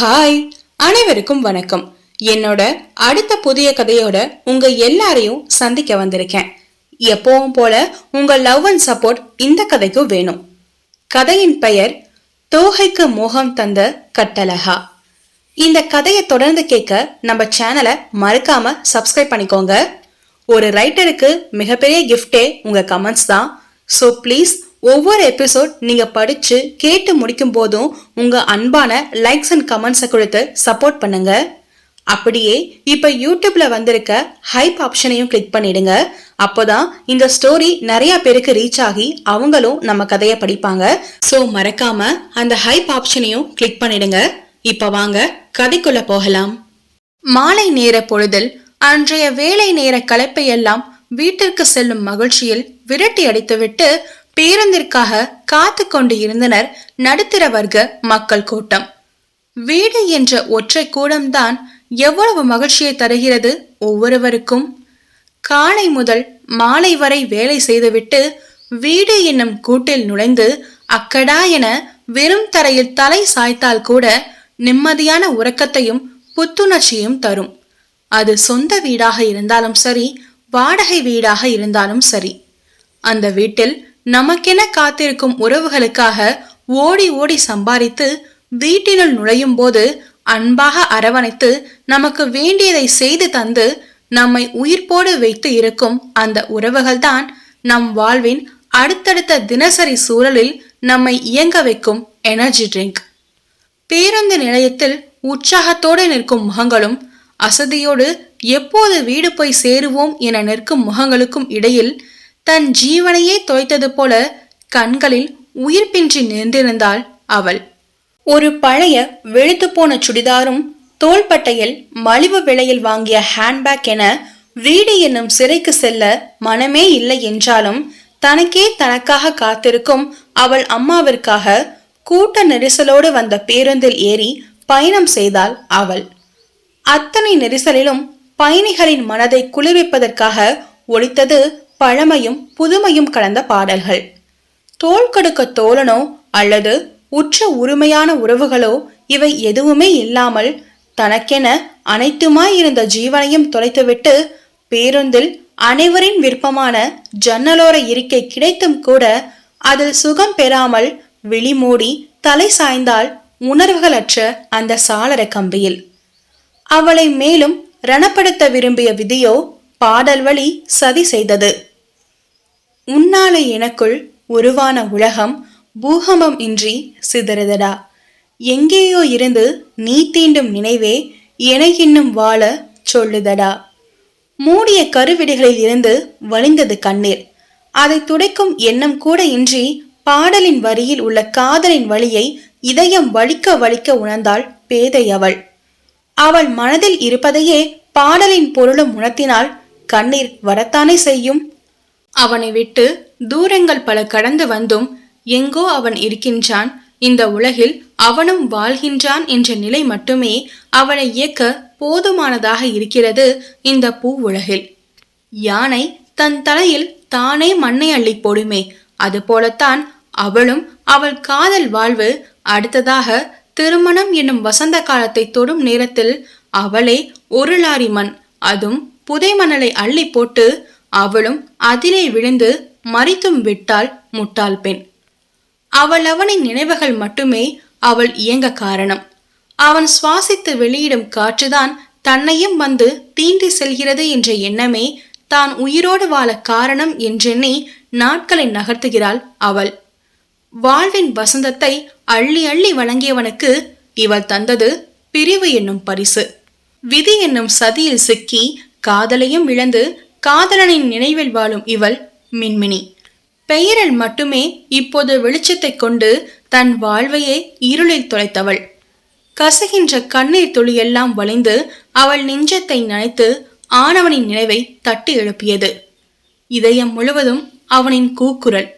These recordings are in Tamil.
ஹாய் அனைவருக்கும் வணக்கம். என்னோட அடுத்த புதிய கதையோட உங்க எல்லாரையும் சந்திக்க வந்திருக்கேன். எப்பவும் போல உங்க லவ் அண்ட் சப்போர்ட் இந்த கதைக்கும் வேணும். கதையின் பெயர் தோகைக்கு மோகம் தந்த கட்டலகா இந்த கதையை தொடர்ந்து கேட்க நம்ம சேனலை மறக்காம சப்ஸ்கிரைப் பண்ணிக்கோங்க. ஒரு ரைட்டருக்கு மிகப்பெரிய கிஃப்டே உங்க கமெண்ட்ஸ் தான். ஸோ ப்ளீஸ் ஒவ்வொரு எபிசோட் நீங்க படிச்சு கேட்டு முடிக்கும் போதும் உங்க அன்பான லைக்ஸ் அண்ட் கமெண்ட்ஸை கொடுத்து சப்போர்ட் பண்ணுங்க. அப்படியே இப்ப யூடியூப்ல வந்திருக்க ஹைப் ஆப்ஷனையும் கிளிக் பண்ணிடுங்க. அப்போதான் இந்த ஸ்டோரி நிறைய பேருக்கு ரீச் ஆகி அவங்களும் நம்ம கதையை படிப்பாங்க. ஸோ மறக்காம அந்த ஹைப் ஆப்ஷனையும் கிளிக் பண்ணிடுங்க. இப்ப வாங்க கதைக்குள்ள போகலாம். மாலை நேர பொழுதில் அன்றைய வேலை நேர களைப்பை எல்லாம் வீட்டிற்கு செல்லும் மகிழ்ச்சியில் விரட்டி அடித்துவிட்டு பேருந்திற்காக காத்து கொண்டு இருந்தனர் நடுத்தர வர்க்க மக்கள் கூட்டம். வீடு என்ற ஒற்றை கூடம்தான் எவ்வளவு மகிழ்ச்சியை தருகிறது ஒவ்வொருவருக்கும். காலை முதல் மாலை வரை வேலை செய்துவிட்டு வீடு என்னும் கூட்டில் நுழைந்து அக்கடா என வெறும் தரையில் தலை சாய்த்தால் கூட நிம்மதியான உறக்கத்தையும் புத்துணர்ச்சியும் தரும். அது சொந்த வீடாக இருந்தாலும் சரி வாடகை வீடாக இருந்தாலும் சரி. அந்த வீட்டில் நமக்கென காத்திருக்கும் உறவுகளுக்காக ஓடி ஓடி சம்பாதித்து வீட்டினுள் நுழையும் போது அன்பாக அரவணைத்து நமக்கு வேண்டியதை செய்து தந்து நம்மை உயிர்ப்போடு வைத்து இருக்கும் அந்த உறவுகள்தான் நம் வாழ்வின் அடுத்தடுத்த தினசரி சூழலில் நம்மை இயங்க வைக்கும் எனர்ஜி ட்ரிங்க் பேருந்து நிலையத்தில் உற்சாகத்தோடு நிற்கும் முகங்களும் அசதியோடு எப்போது வீடு போய் சேருவோம் என நிற்கும் முகங்களுக்கும் இடையில் தன் ஜீவனையே தோய்த்தது போல கண்களில் உயிர்ப்பின்றி நின்றிருந்தாள் அவள். ஒரு பழைய வெளுத்து போன சுடிதாரும் தோள்பட்டையில் மலிவு விலையில் வாங்கிய ஹேண்ட்பேக் என வீடு என்னும் சிறைக்கு செல்ல மனமே இல்லை என்றாலும் தனக்கே தனக்காக காத்திருக்கும் அவள் அம்மாவிற்காக கூட்ட நெரிசலோடு வந்த பேருந்தில் ஏறி பயணம் செய்தாள் அவள். அத்தனை நெரிசலிலும் பயணிகளின் மனதை குளிர்விப்பதற்காக ஒழித்தது பழமையும் புதுமையும் கலந்த பாடல்கள். தோல் கடுக்க தோழனோ அல்லது உற்ற உரிமையான உறவுகளோ இவை எதுவுமே இல்லாமல் தனக்கென அனைத்துமாய் இருந்த ஜீவனையும் தொலைத்துவிட்டு பேருந்தில் அனைவரின் விருப்பமான ஜன்னலோர இருக்கை கிடைத்தும் கூட அதில் சுகம் பெறாமல் விழிமூடி தலை சாய்ந்தால் உணர்வுகளற்ற அந்த சாளர கம்பியில். அவளை மேலும் ரணப்படுத்த விரும்பிய விதியோ பாடல் வழி சதி செய்தது. உன்னாலே எனக்குள் உருவான உலகம் பூகம்பம் இன்றி சிதறுதடா. எங்கேயோ இருந்து நீ தீண்டும் நினைவே என இன்னும் வாழ சொல்லுதடா. மூடிய கருவிடைகளில் இருந்து வழிந்தது கண்ணீர். அதை துடைக்கும் எண்ணம் கூட இன்றி பாடலின் வரியில் உள்ள காதலின் வழியை இதயம் வலிக்க வலிக்க உணர்ந்தாள் பேதை அவள். அவள் மனதில் இருப்பதையே பாடலின் பொருளும் உணர்த்தினால் கண்ணீர் வரத்தானே செய்யும்? அவனை விட்டு தூரங்கள் பல கடந்து வந்தும் எங்கோ அவன் இருக்கின்றான். இந்த உலகில் அவனும் வாழ்கின்றான் என்ற நிலை மட்டுமே அவனை இயக்க போதுமானதாக இருக்கிறது இந்த பூ உலகில். யானை தன் தலையில் தானே மண்ணை அள்ளி போடுமே அதுபோலத்தான் அவளும் அவள் காதல் வாழ்வு அடுத்ததாக திருமணம் என்னும் வசந்த காலத்தை தொடும் நேரத்தில் அவளே ஒரு லாரி மண் அதுவும் புதை மணலை அள்ளி போட்டு அவளும் அதிலே விழுந்து மறித்தும் விட்டாள் முட்டாள் பெண். அவள் அவனின் நினைவுகள் மட்டுமே அவள் இயங்க காரணம். அவன் சுவாசித்து வெளியிடும் காற்றுதான் தன்னையும் வந்து தீண்டி செல்கிறது என்ற எண்ணமே தான் உயிரோடு வாழ காரணம் என்றெண்ணி நாட்களை நகர்த்துகிறாள் அவள். வாழ்வின் வசந்தத்தை அள்ளி அள்ளி வழங்கியவனுக்கு இவள் தந்தது பிரிவு என்னும் பரிசு. விதி என்னும் சதியில் சிக்கி காதலையும் இழந்து காதலனின் நினைவில் வாழும் இவள் மின்மினி. பெயரில் மட்டுமே இப்போது வெளிச்சத்தை கொண்டு தன் வாழ்வையே இருளில் தொலைத்தவள். கசகின்ற கண்ணீர் துளியெல்லாம் வளைந்து அவள் நெஞ்சத்தை நனைத்து ஆணவனின் நினைவை தட்டி எழுப்பியது. இதயம் முழுவதும் அவனின் கூக்குரல்.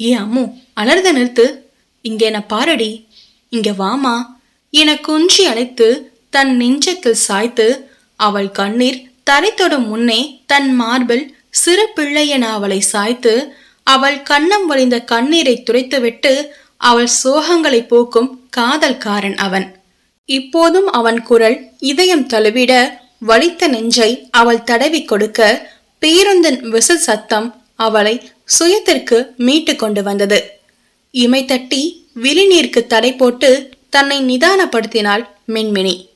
ஏ அம்மு அலர்த நிறுத்து. இங்கே என பாரடி. இங்க வாமா. என குன்றி அழைத்து தன் நெஞ்சத்தில் சாய்த்து அவள் கண்ணீர் தரைத்தொடும் முன்னே தன் மார்பில் சிறு பிள்ளை அவளை சாய்த்து அவள் கண்ணம் வழிந்த கண்ணீரை துடைத்துவிட்டு அவள் சோகங்களை போக்கும் காதல்காரன் அவன். இப்போதும் அவன் குரல் இதயம் தழுவிட வலித்த நெஞ்சை அவள் தடவி கொடுக்க பேருந்தின் விசில் சத்தம் அவளை சுயத்திற்கு மீட்டு கொண்டு வந்தது. இமை தட்டி விழிநீர்க்கு தடை போட்டு தன்னை நிதானப்படுத்தினாள் மின்மினி.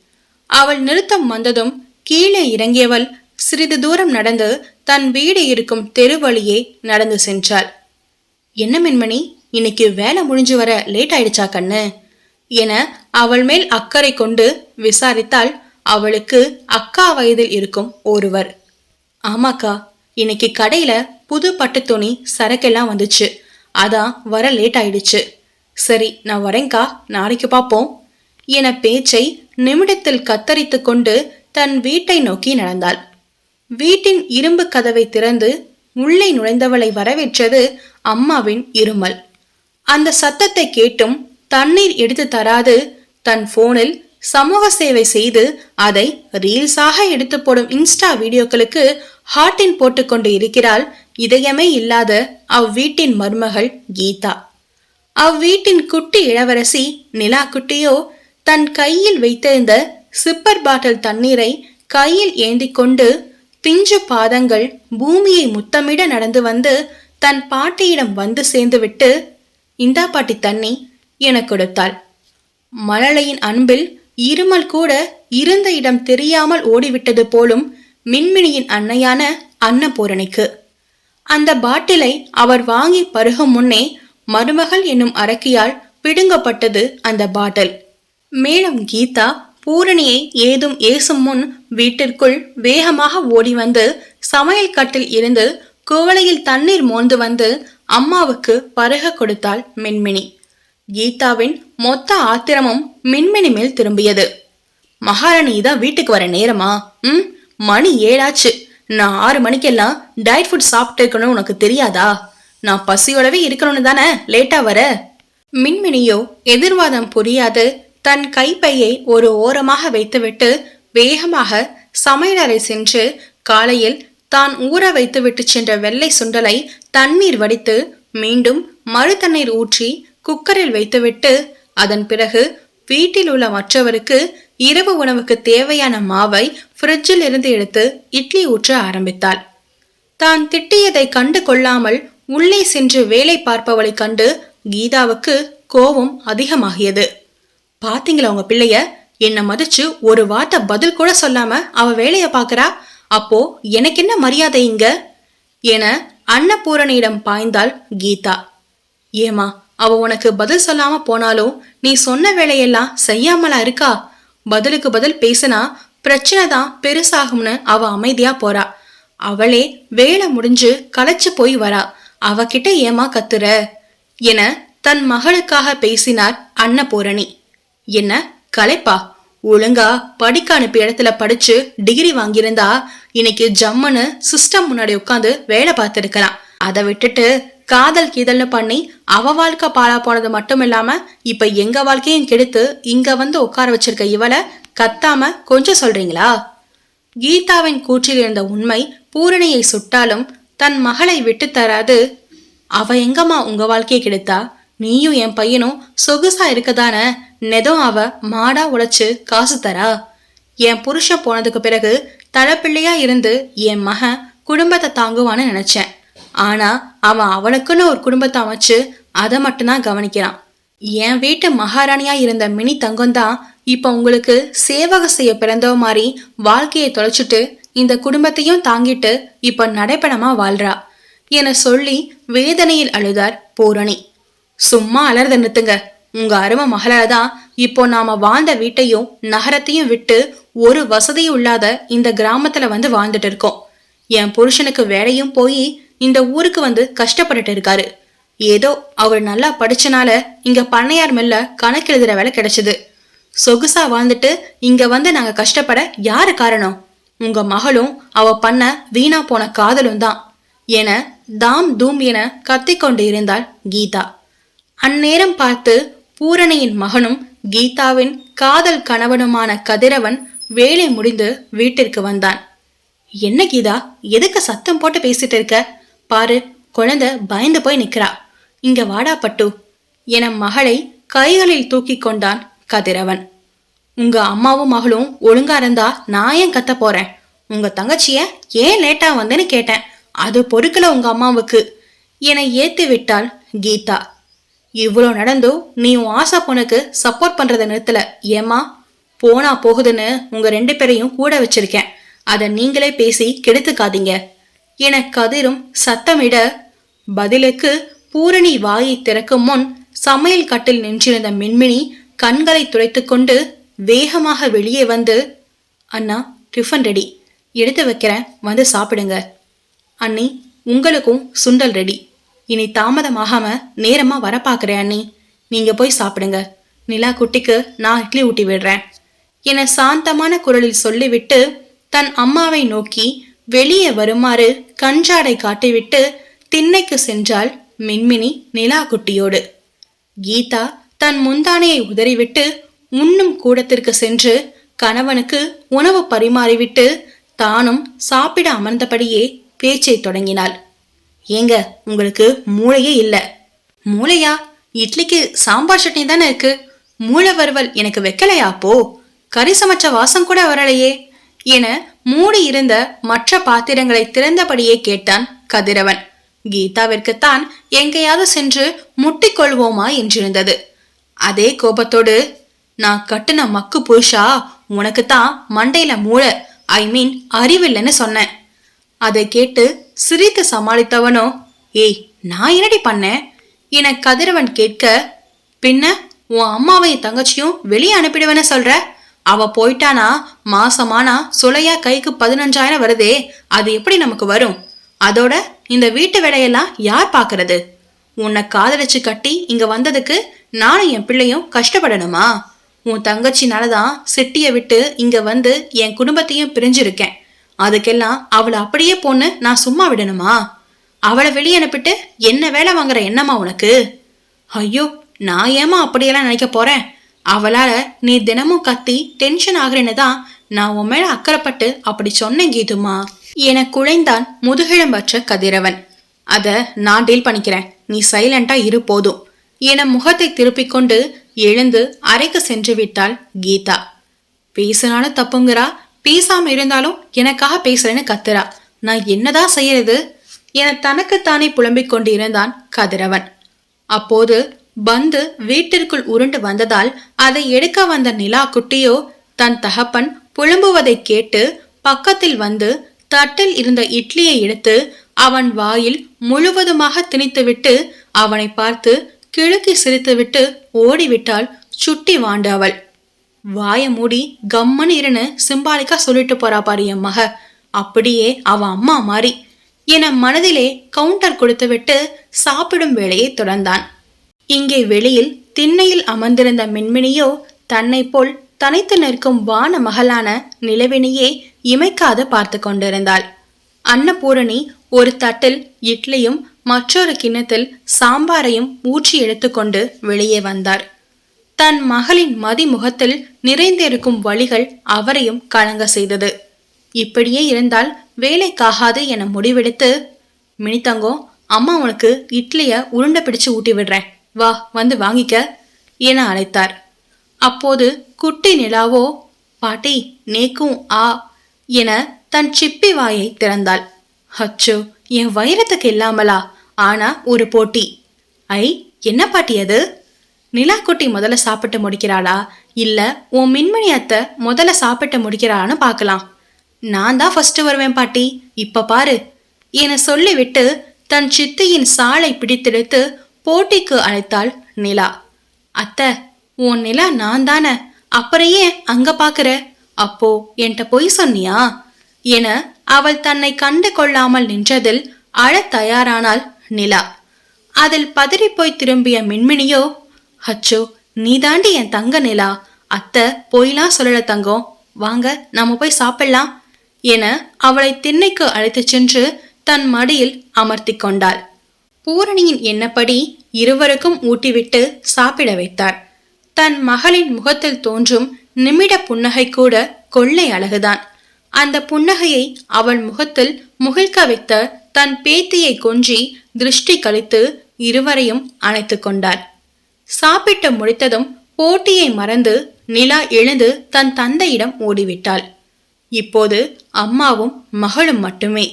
அவள் நிறுத்தம் வந்ததும் கீழே இறங்கியவள் சிறிது தூரம் நடந்து தன் வீடு இருக்கும் தெரு வழியே நடந்து சென்றாள். என்ன மென்மணி இன்னைக்கு வேலை முடிஞ்சு வர லேட் ஆயிடுச்சா கண்ணு? என அவள் மேல் அக்கறை கொண்டு விசாரித்தால் அவளுக்கு அக்கா வயதில் இருக்கும் ஒருவர். ஆமாக்கா இன்னைக்கு கடையில புது பட்டு துணி சரக்கெல்லாம் வந்துச்சு. அதான் வர லேட் ஆயிடுச்சு. சரி நான் வரேங்க்கா நாளைக்கு பார்ப்போம் என பேச்சை நிமிடத்தில் கத்தரித்து கொண்டு தன் வீட்டை நோக்கி நடந்தாள். வீட்டின் இரும்பு கதவை திறந்து உள்ளே நுழைந்தவளை வரவேற்றது அம்மாவின் இருமல். அந்த சத்தத்தை கேட்டும் தண்ணீர் எடுத்து தராது தன் போனில் சமூக சேவை செய்து அதை ரீல்ஸாக எடுத்து போடும் இன்ஸ்டா வீடியோக்களுக்கு ஹார்டின் போட்டுக்கொண்டு இருக்கிறாள் இதயமே இல்லாத அவ்வீட்டின் மருமகள் கீதா. அவ்வீட்டின் குட்டி இளவரசி நிலா குட்டியோ தன் கையில் வைத்திருந்த சிப்பர் பாட்டில் தண்ணீரை கையில் ஏந்தி கொண்டு பிஞ்சு பாதங்கள் பூமியை முத்தமிட நடந்து வந்து தன் பாட்டியிடம் வந்து சேர்ந்துவிட்டு இந்தா பாட்டி தண்ணி என கொடுத்தாள். மழலையின் அன்பில் இருமல் கூட இருந்த இடம் தெரியாமல் ஓடிவிட்டது போலும் மின்மினியின் அன்னையான அன்னபூரணிக்கு. அந்த பாட்டிலை அவர் வாங்கி பருகும் முன்னே மருமகள் என்னும் அரக்கியால் பிடுங்கப்பட்டது அந்த பாட்டில். மேலும் கீதா பூரணியை ஏதும் ஏசும் முன் வீட்டிற்குள் வேகமாக ஓடி வந்து சமையல் கட்டில் இருந்து குவளையில் தண்ணீர் மோந்து வந்து அம்மாவுக்கு பருக கொடுத்தாள் மின்மினி. கீதாவின் மொத்த ஆத்திரமும் மின்மினி மேல் திரும்பியது. மகாராணி தான் வீட்டுக்கு வர நேரமா? ம் மணி ஏழாச்சு. நான் ஆறு மணிக்கெல்லாம் டயட் ஃபுட் சாப்பிட்டு இருக்கணும் உனக்கு தெரியாதா? நான் பசியோடவே இருக்கணும்னு தானே லேட்டா வர? மின்மினியோ எதிர்வாதம் புரியாது. தன் கைப்பையை ஒரு ஓரமாக வைத்துவிட்டு வேகமாக சமையலறை சென்று காலையில் தான் ஊற வைத்துவிட்டு சென்ற வெள்ளை சுண்டலை தண்ணீர் வடித்து மீண்டும் மறு தண்ணீர் ஊற்றி குக்கரில் வைத்துவிட்டு அதன் பிறகு வீட்டில் உள்ள மற்றவருக்கு இரவு உணவுக்கு தேவையான மாவை ஃப்ரிட்ஜில் இருந்து எடுத்து இட்லி ஊற்ற ஆரம்பித்தாள். தான் திட்டியதை கண்டு கொள்ளாமல் உள்ளே சென்று வேலை பார்ப்பவளை கண்டு கீதாவுக்கு கோபம் அதிகமாகியது. பாத்தீங்களா உங்க பிள்ளைய? என்னை மதிச்சு ஒரு வார்த்தை பதில் கூட சொல்லாம அவ வேலைய பாக்குறா அப்போ எனக்கு என்ன மரியாதை இங்க? என அன்னபூரணியிடம் பாய்ந்தாள் கீதா. ஏமா அவ உனக்கு பதில் சொல்லாம போனாலும் நீ சொன்ன வேலையெல்லாம் செய்யாமலா இருக்கா? பதிலுக்கு பதில் பேசினா பிரச்சனை தான் பெருசாகும்னு அவ அமைதியா போறா. அவளே வேலை முடிஞ்சு களைச்சு போய் வரா. அவகிட்ட ஏமா கத்துற? என தன் மகளுக்காக பேசினார் அன்னபூரணி. என்ன? கலைப்பா ஒழுங்கா படிக்க அனுப்பிய இடத்துல படிச்சு டிகிரி வாங்கியிருந்தா இன்னைக்கு ஜம்முன்னு சிஸ்டம் முன்னாடி உட்காந்து வேலை பார்த்துருக்கலாம். அதை விட்டுட்டு காதல் கீதல்னு பண்ணி அவ வாழ்க்கை பாழா போனது மட்டும் இல்லாம இப்ப எங்க வாழ்க்கையும் கெடுத்து இங்க வந்து உட்கார வச்சிருக்க இவளை கத்தாம கொஞ்சம் சொல்றீங்களா? கீதாவின் கூற்றில் இருந்த உண்மை பூரணியை சுட்டாலும் தன் மகளை விட்டு தராது. அவ எங்கம்மா உங்க வாழ்க்கையை கெடுத்தா? நீயும் என் பையனும் சொகுசா இருக்கதான நெதம் அவ மாடா உழைச்சு காசு தரா. என் புருஷன் போனதுக்கு பிறகு தளப்பிள்ளையா இருந்து என் மகன் குடும்பத்தை தாங்குவான்னு நினைச்சேன். ஆனா அவன் அவனுக்குன்னு ஒரு குடும்பத்தை அமைச்சு அதை மட்டும்தான் கவனிக்கிறான். என் வீட்டு மகாராணியா இருந்த மினி தங்கம் தான் இப்ப உங்களுக்கு சேவக செய்ய பிறந்தவ மாதிரி வாழ்க்கையை தொலைச்சிட்டு இந்த குடும்பத்தையும் தாங்கிட்டு இப்ப நடைப்படமா வாழ்றா. என சொல்லி வேதனையில் அழுதார் பூரணி. சும்மா அலறத நிறுத்துங்க. உங்க அருமை மகளால தான் இப்போ நாம வாழ்ந்த வீட்டையும் நகரத்தையும் விட்டு ஒரு வசதியும் இல்லாத இந்த கிராமத்துல வந்து வாழ்ந்துட்டு இருக்கோம். என் புருஷனுக்கு வேலையும் போய் இந்த ஊருக்கு வந்து கஷ்டப்பட்டுட்டு இருக்காரு. ஏதோ அவர் நல்லா படிச்சனால இங்க பண்ணையார் மெல்ல கணக்கு எழுதுற வேலை கிடைச்சது. சொகுசா வாழ்ந்துட்டு இங்க வந்து நாங்க கஷ்டப்பட யாரு காரணம்? உங்க மகளும் அவ பண்ண வீணா போன காதலும் தான். என தாம் தூம் என கத்திக்கொண்டு இருந்தாள் கீதா. அந்நேரம் பார்த்து பூரணியின் மகனும் கீதாவின் காதல் கணவனுமான கதிரவன் வேலை முடிந்து வீட்டிற்கு வந்தான். என்ன கீதா எதுக்கு சத்தம் போட்டு பேசிட்டு இருக்க? பாரு குழந்தை பயந்து போய் நிக்கிறா. இங்க வாடா பட்டு என மகளை கைகளில் தூக்கி கொண்டான் கதிரவன். உங்க அம்மாவும் மகளும் ஒழுங்கா இருந்தா நான் ஏன் கத்த போறேன்? உங்க தங்கச்சிய ஏன் லேட்டா வந்தேன்னு கேட்டேன். அது பொறுக்கல உங்க அம்மாவுக்கு என ஏத்து விட்டாள் கீதா. இவ்வளோ நடந்தும் நீ உன் ஆசா பொண்ணுக்கு சப்போர்ட் பண்றத நிறுத்தல. ஏமா போனா போகுதுன்னு உங்க ரெண்டு பேரையும் கூட வச்சிருக்கேன். அதை நீங்களே பேசி கெடுத்துக்காதீங்க. என கதிரும் சத்தமிட பதிலுக்கு பூரணி வாயை திறக்கும் முன் சமையல் கட்டில் நின்றிருந்த மின்மினி கண்களை துடைத்துக்கொண்டு வேகமாக வெளியே வந்து அண்ணா டிஃபன் ரெடி எடுத்து வைக்கிறேன். வந்து சாப்பிடுங்க. அண்ணி உங்களுக்கும் சுண்டல் ரெடி இனி தாமதமாகாம நேரமா வர பாக்குறேன் அண்ணி. நீங்க போய் சாப்பிடுங்க. நிலா குட்டிக்கு நான் இட்லி ஊட்டி விடுறேன். என சாந்தமான குரலில் சொல்லிவிட்டு தன் அம்மாவை நோக்கி வெளியே வருமாறு கஞ்சாடை காட்டிவிட்டு திண்ணைக்கு சென்றாள் மின்மினி நிலா குட்டியோடு. கீதா தன் முந்தானையை உதறிவிட்டு உண்ணும் கூடத்திற்கு சென்று கணவனுக்கு உணவு பரிமாறிவிட்டு தானும் சாப்பிட அமர்ந்தபடியே பேச்சை தொடங்கினாள். ஏங்க உங்களுக்கு மூளையே இல்லை. மூளையா? இட்லிக்கு சாம்பார் சட்னி தானே இருக்கு. மூளை வறுவல் எனக்கு வைக்கலையா அப்போ? கறி சமைச்ச வாசம் கூட வரலையே. என மூடி இருந்த மற்ற பாத்திரங்களை திறந்தபடியே கேட்டான் கதிரவன். கீதாவிற்குத்தான் எங்கேயாவது சென்று முட்டிக்கொள்வோமா என்றிருந்தது. அதே கோபத்தோடு நான் கட்டுன மக்கு புருஷா? உனக்குத்தான் மண்டையில மூளை ஐ மீன் அறிவில்லைன்னு சொன்னேன். அதை கேட்டு சிரித்து சமாளித்தவனோ ஏய் நான் என்னடி பண்ணேன்? என கதிரவன் கேட்க பின்ன உன் அம்மாவையும் தங்கச்சியும் வெளியே அனுப்பிடுவேன்னு சொல்ற? அவ போயிட்டானா? மாசமானா? சுலையா கைக்கு பதினஞ்சாயிரம் வருதே அது எப்படி நமக்கு வரும்? அதோட இந்த வீட்டு வேலையெல்லாம் யார் பாக்குறது? உன்னை காதலிச்சு கட்டி இங்க வந்ததுக்கு நானும் என் பிள்ளையும் கஷ்டப்படணுமா? உன் தங்கச்சினாலதான் சிட்டியை விட்டு இங்க வந்து என் குடும்பத்தையும் பிரிஞ்சிருக்கேன். அதுக்கெல்லாம் அவளை அப்படியே பொண்ணு நான் சும்மா விடணுமா? அவளை வெளியே அனுப்பிட்டு என்ன வேலை வாங்குற என்னம்மா உனக்கு? ஐயோ நான் ஏமா அப்படியெல்லாம் நினைக்க போறேன்? அவளால நீ தினமும் கத்தி டென்ஷன் ஆகுறேன்னு தான் நான் உன் மேல அக்கறைப்பட்டு அப்படி சொன்னேன் கீதுமா. என குழைந்தான் முதுகிழம்பற்ற கதிரவன். அத நான் டீல் பண்ணிக்கிறேன். நீ சைலண்டா இரு போதும். என முகத்தை திருப்பிக் கொண்டு எழுந்து அறைக்கு சென்று விட்டாள் கீதா. பேசினாலும் தப்புங்கிறா பேசாம இருந்தாலும் எனக்காக பேசுறேன்னு கத்துறா. நான் என்னதான் செய்யறது? என தனக்குத்தானே புலம்பிக் கொண்டிருந்தான் கதிரவன். அப்போது பந்து வீட்டிற்குள் உருண்டு வந்ததால் அதை எடுக்க வந்த நிலா குட்டியோ தன் தகப்பன் புலம்புவதை கேட்டு பக்கத்தில் வந்து தட்டில் இருந்த இட்லியை எடுத்து அவன் வாயில் முழுவதுமாக திணித்துவிட்டு அவனை பார்த்து கிழக்கி சிரித்துவிட்டு ஓடிவிட்டாள் சுட்டி வாண்டு அவள். வாய மூடி கம்மன் இருன்னு சிம்பாலிக்கா சொல்லிட்டு போறா பாரு என் மக. அப்படியே அவ அம்மா மாறி என மனதிலே கவுண்டர் கொடுத்துவிட்டு சாப்பிடும் வேலையை தொடர்ந்தான். இங்கே வெளியில் திண்ணையில் அமர்ந்திருந்த மின்மினியோ தன்னை போல் தனித்து நிற்கும் வான மகளான நிலவினியே இமைக்காது பார்த்து கொண்டிருந்தாள். அன்னபூரணி ஒரு தட்டில் இட்லியும் மற்றொரு கிண்ணத்தில் சாம்பாரையும் ஊற்றி எடுத்துக்கொண்டு வெளியே வந்தார். தன் மகளின் மதிமுகத்தில் நிறைந்திருக்கும் வழிகள் அவரையும் கலங்க செய்தது. இப்படியே இருந்தால் வேலைக்காகாது என முடிவெடுத்து மினித்தங்கோ அம்மா உனக்கு இட்லிய உருண்டை பிடிச்சு ஊட்டி விடுறேன். வா வந்து வாங்கிக்க என அழைத்தார். அப்போது குட்டி நிலாவோ பாட்டி நேக்கும் ஆ என தன் சிப்பி வாயை திறந்தாள். அச்சோ என் வைரத்துக்கு இல்லாமலா? ஆனா ஒரு போட்டி. ஐ என்ன பாட்டி அது? நிலாக்குட்டி முதல்ல சாப்பிட்டு முடிக்கிறாளா? இல்ல உன் மின்மணி அத்தை முதல்ல சாப்பிட்டு முடிக்கிறாளான்னு பார்க்கலாம். நான் தான் ஃபர்ஸ்ட் வருவேன் பாட்டி. இப்ப பாரு. என சொல்லிவிட்டு தன் சித்தியின் சாலை பிடித்தெடுத்து போட்டிக்கு அழைத்தாள் நிலா. அத்தை உன் நிலா நான் தானே. அப்புறம் ஏன் அங்க பாக்குற? அப்போ என்கிட்ட பொய் சொன்னியா? என அவள் தன்னை கண்டு கொள்ளாமல் நின்றதில் அழத் தயாரானாள் நிலா. அதில் பதறிப்போய் திரும்பிய மின்மினியோ அச்சோ நீ தாண்டி என் தங்க நிலா. அத்தை போயிலாம் சொல்லல தங்கம். வாங்க நாம போய் சாப்பிடலாம் என அவளை திண்ணைக்கு அழைத்துச் சென்று தன் மடியில் அமர்த்தி கொண்டாள். பூரணியின் எண்ணப்படி இருவருக்கும் ஊட்டிவிட்டு சாப்பிட வைத்தார். தன் மகளின் முகத்தில் தோன்றும் நிமிட புன்னகை கூட கொள்ளை அழகுதான். அந்த புன்னகையை அவள் முகத்தில் முகிழ்க்க வைத்த தன் பேத்தியை கொஞ்சி திருஷ்டி கழித்து இருவரையும் அணைத்து கொண்டாள். சாப்பிட்டு முடித்ததும் போட்டியை மறந்து நிலா எழுந்து தன் தந்தையிடம் ஓடிவிட்டாள். இப்போது அம்மாவும் மகளும் மட்டுமே.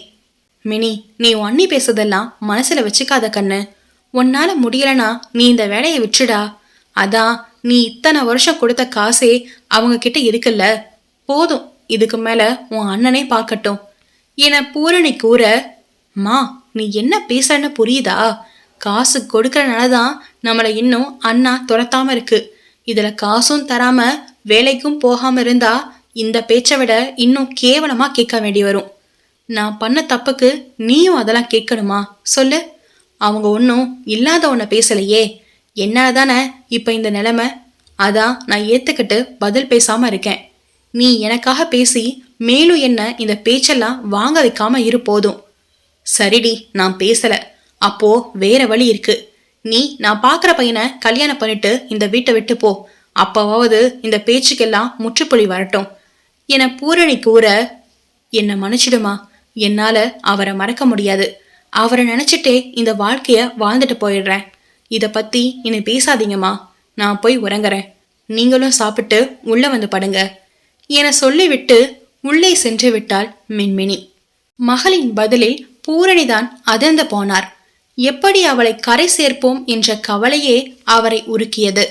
மினி நீ ஒன்னி பேசுதெல்லாம் மனசுல வச்சுக்காத கண்ணு. உன்னால முடியலனா நீ இந்த வேலையை விட்டுடா. அதான் நீ இத்தனை வருஷம் கொடுத்த காசே அவங்க கிட்ட இருக்குல்ல. போதும் இதுக்கு மேல உன் அண்ணனே பார்க்கட்டும். என பூரணி கூற மா நீ என்ன பேசன்னு புரியுதா? காசு கொடுக்கறனால தான் நம்மளை இன்னும் அண்ணா துரத்தாம இருக்கு. இதுல காசும் தராம வேலைக்கும் போகாம இருந்தா இந்த பேச்சை விட இன்னும் கேவலமா கேட்க வேண்டி வரும். நான் பண்ண தப்புக்கு நீயும் அதெல்லாம் கேட்கணுமா? சொல்லு. அவங்க ஒன்றும் இல்லாத ஒன்றை பேசலையே. என்னால தானே இப்போ இந்த நிலைமை? அதான் நான் ஏற்றுக்கிட்டு பதில் பேசாமல் இருக்கேன். நீ எனக்காக பேசி மேலும் என்ன இந்த பேச்செல்லாம் வாங்க வைக்காம இரு போதும். சரிடி நான் பேசலை. அப்போ வேற வழி இருக்கு. நீ நான் பார்க்குற பையனை கல்யாணம் பண்ணிட்டு இந்த வீட்டை விட்டு போ. அப்பவாவது இந்த பேச்சுக்கெல்லாம் முற்றுப்புள்ளி வரட்டும். என பூரணி கூற என்னை மன்னிச்சிடுமா? என்னால அவரை மறக்க முடியாது. அவரை நினைச்சிட்டே இந்த வாழ்க்கைய வாழ்ந்துட்டு போயிடுறேன். இத பத்தி இனி பேசாதீங்கம்மா. நான் போய் உறங்குறேன். நீங்களும் சாப்பிட்டு உள்ள வந்து படுங்க. என சொல்லிவிட்டு உள்ளே சென்று விட்டாள் மின்மினி. மகளின் பதிலில் பூரணிதான் அதிர்ந்து போனார். எப்படி அவளை கரை சேர்ப்போம் என்ற கவலையே அவரை உருக்கியது.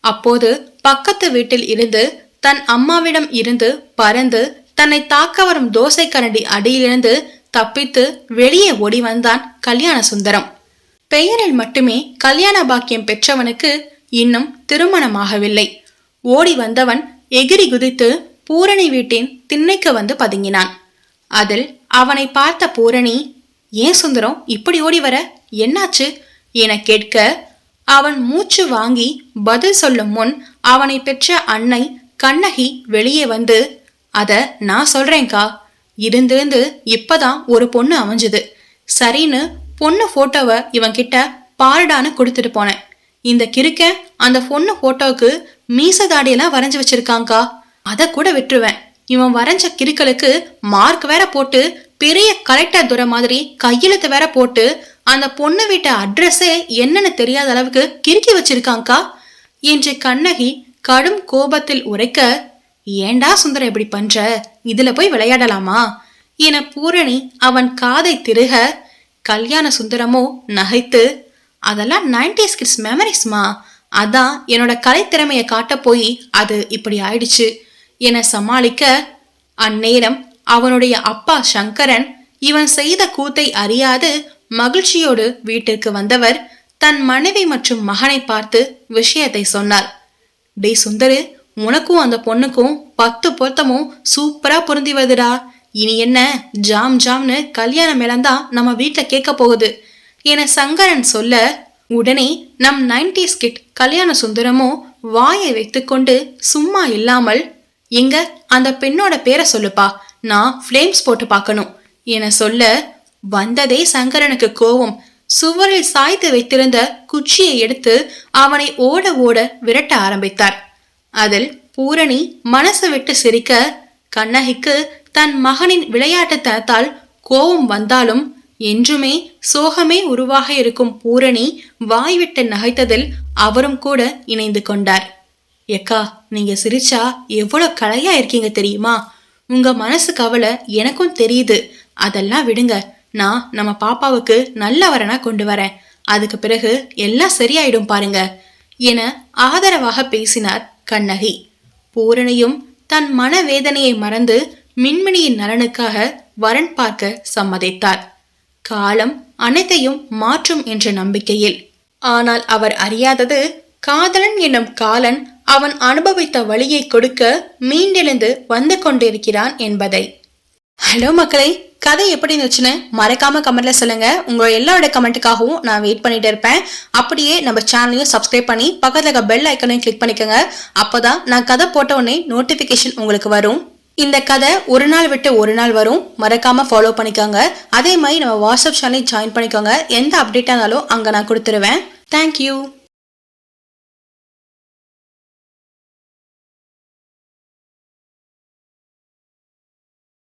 அப்போது பக்கத்து வீட்டில் இருந்து தன் அம்மாவிடம் இருந்து பறந்து தன்னை தாக்க வரும் தோசை கரண்டி அடியிலிருந்து தப்பித்து வெளியே ஓடி வந்தான் கல்யாண சுந்தரம். பெயரில் மட்டுமே கல்யாண பாக்கியம் பெற்றவனுக்கு இன்னும் திருமணமாகவில்லை. ஓடி வந்தவன் எகிரி குதித்து பூரணி வீட்டின் திண்ணைக்கு வந்து பதுங்கினான். அதில் அவனை பார்த்த பூரணி ஏன் சுந்தரம் இப்படி ஓடி வர? என்னாச்சு? என கேட்க அவன் மூச்சு வாங்கி பதில் சொல்லும் முன் அவனை பெற்ற அன்னை கண்ணகி வெளியே வந்து அத நான் சொல்றேன்க்கா. இருந்திருந்து இப்பதான் ஒரு பொண்ணு அமைஞ்சது. சரின்னு பொண்ணு போட்டோவை இவன் கிட்ட பாருடான்னு கொடுத்துட்டு போனேன். இந்த கிறுக்க அந்த பொண்ணு போட்டோவுக்கு மீச தாடியெல்லாம் வரைஞ்சு வச்சிருக்காங்கக்கா அதை கூட விட்டுருவேன். இவன் வரைஞ்ச கிறுக்களுக்கு மார்க் வேற போட்டு பெரிய கலெக்டர் துறை மாதிரி கையெழுத்து வேற போட்டு அந்த பொண்ணு வீட்டு அட்ரஸே என்னன்னு தெரியாத அளவுக்கு கிறுக்கி வச்சிருக்காங்கக்கா? என்று கண்ணகி கடும் கோபத்தில் உரைக்க ஏண்டா சுந்தரம் இப்படி பண்ற? இதுல போய் விளையாடலாமா? என பூரணி அவன் காதை திருக கல்யாண சுந்தரமோ நகைத்து அதெல்லாம் நைன்டிஸ் கிட்ஸ் மெமரிஸ்மா அதான் என்னோட கலைத்திறமையை காட்ட போய் அது இப்படி ஆயிடுச்சு என சமாளிக்க அந்நேரம் அவனுடைய அப்பா சங்கரன் இவன் செய்த கூத்தை அறியாது மகிழ்ச்சியோடு வீட்டிற்கு வந்தவர் தன் மனைவி மற்றும் மகனை பார்த்து விஷயத்தை சொன்னார். டே சுந்தரு உனக்கும் அந்த பொண்ணுக்கும் பத்து பொருத்தமும் சூப்பரா பொருந்தி வருதுடா. இனி என்ன ஜாம் ஜாம்னு கல்யாணம் இழந்தா நம்ம வீட்டில் கேட்க போகுது என சங்கரன் சொல்ல உடனே நம் நைன்டிஸ் கிட் கல்யாண சுந்தரமும் வாயை வைத்துக்கொண்டு சும்மா இல்லாமல் எங்க அந்த பெண்ணோட பேரை சொல்லுப்பா. நான் ஃப்ளேம்ஸ் போட்டு பார்க்கணும் என சொல்ல வந்ததே சங்கரனுக்கு கோபம் சுவரில் சாய்த்து வைத்திருந்த குச்சியை எடுத்து அவனை ஓட ஓட விரட்ட ஆரம்பித்தார். அதில் பூரணி மனசு விட்டு சிரிக்க கண்ணகிக்கு தன் மகனின் விளையாட்டுத்தனத்தால் கோபம் வந்தாலும் என்றுமே சோகமே உருவாக இருக்கும் பூரணி வாய்விட்டு நகைத்ததில் அவரும் கூட இணைந்து கொண்டார். எக்கா நீங்க சிரிச்சா எவ்வளவு கலையா இருக்கீங்க தெரியுமா? உங்க மனசு கவலை எனக்கும் தெரியுது. அதெல்லாம் விடுங்க. நான் நம்ம பாப்பாவுக்கு நல்ல வரனா கொண்டு வரேன். அதுக்கு பிறகு எல்லாம் சரியாயிடும் பாருங்க. என ஆதரவாக பேசினார் கண்ணகி. பூரணியும் தன் மனவேதனையை மறந்து மின்மினியின் நலனுக்காக வரன் பார்க்க சம்மதித்தார். காலம் அனைத்தையும் மாற்றும் என்ற நம்பிக்கையில். ஆனால் அவர் அறியாதது காதலன் என்னும் காலன் அவன் அனுபவித்த வழியை கொடுக்க மீண்டெழுந்து வந்து கொண்டிருக்கிறான் என்பதை. ஹலோ மக்களை கதை எப்படி இருந்துச்சுன்னு மறக்காம கமெண்ட்ல சொல்லுங்க. உங்க எல்லாரோட கமெண்ட்டுக்காகவும் நான் வெயிட் பண்ணிட்டு இருப்பேன். அப்படியே நம்ம சேனலையும் சப்ஸ்கிரைப் பண்ணி பக்கத்துல இருக்க பெல் ஐக்கனையும் கிளிக் பண்ணிக்கோங்க. அப்போதான் நான் கதை போட்ட உடனே நோட்டிபிகேஷன் உங்களுக்கு வரும். இந்த கதை ஒரு நாள் விட்டு ஒரு நாள் வரும். மறக்காம ஃபாலோ பண்ணிக்கோங்க. அதே மாதிரி நம்ம வாட்ஸ்அப் சேனலையும் ஜாயின் பண்ணிக்கோங்க. எந்த அப்டேட்டாக இருந்தாலும் அங்கே நான் கொடுத்துருவேன். தேங்க்யூ